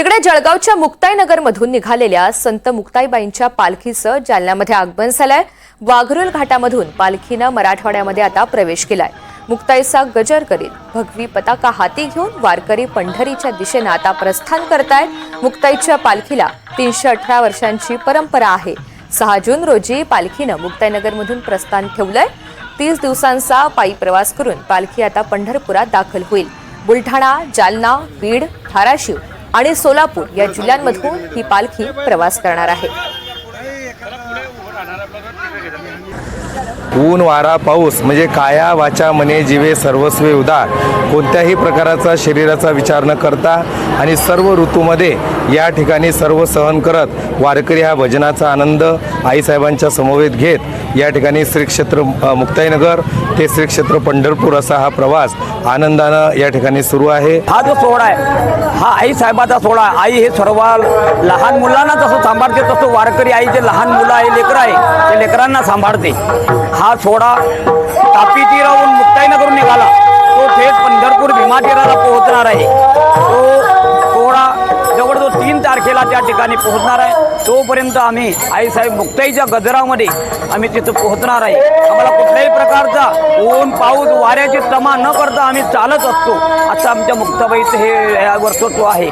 तिकडे जळगावच्या मुक्ताईनगरमधून निघालेल्या संत मुक्ताईबाईंच्या पालखीचं जालन्यामध्ये आगमन झालंय. वाघरुल घाटामधून पालखीनं मराठवाड्यामध्ये आता प्रवेश केलाय. मुक्ताईचा गजर करीत भगवी पताका हाती घेऊन वारकरी पंढरीच्या दिशेनं आता प्रस्थान करतायत. मुक्ताईच्या पालखीला तीनशे अठरा वर्षांची परंपरा आहे. सहा जून रोजी पालखीनं मुक्ताईनगरमधून प्रस्थान ठेवलंय. तीस दिवसांचा पायी प्रवास करून पालखी आता पंढरपुरात दाखल होईल. बुलढाणा जालना बीड धाराशिव आणि सोलापूर या जिल्ह्यांमधून ही पालखी प्रवास करणार आहे. ऊन वारा पाऊस म्हणजे काया वाचा मने जीवे सर्वस्वे उदार कोणत्याही प्रकाराचा शरीराचा विचार न करता आणि सर्व ऋतूमध्ये या ठिकाणी सर्व सहन करत वारकरी हा भजनाचा आनंद आईसाहेबांच्या समवेत घेत या ठिकाणी श्रीक्षेत्र मुक्ताईनगर ते श्रीक्षेत्र पंढरपूर असा हा प्रवास आनंदानं या ठिकाणी सुरू आहे हा जो सोहळा आहे हा आई साहेबाचा सोहळा आहे. आई हे सर्व लहान मुलांना जसं सांभाळते तसं वारकरी आई जे लहान मुलं आहे लेकरं आहे लेकरांना सांभाळते. हा सोडा तापी तीरावरून मुक्ताईनगरून निघाला. तो थेट पंढरपूर भीमातीराला पोहोचणार आहे. तो सोहळा जवळजवळ तीन तारखेला त्या ठिकाणी पोहोचणार आहे. तोपर्यंत आम्ही आईसाहेब मुक्ताईच्या गजरामध्ये आम्ही तिथं पोहोचणार आहे. आम्हाला कुठल्याही प्रकारचा ऊन पाऊस वाऱ्याची तमा न करता आम्ही चालत असतो. असं आमच्या मुक्ताबाईचं हे या वर्षत्व आहे.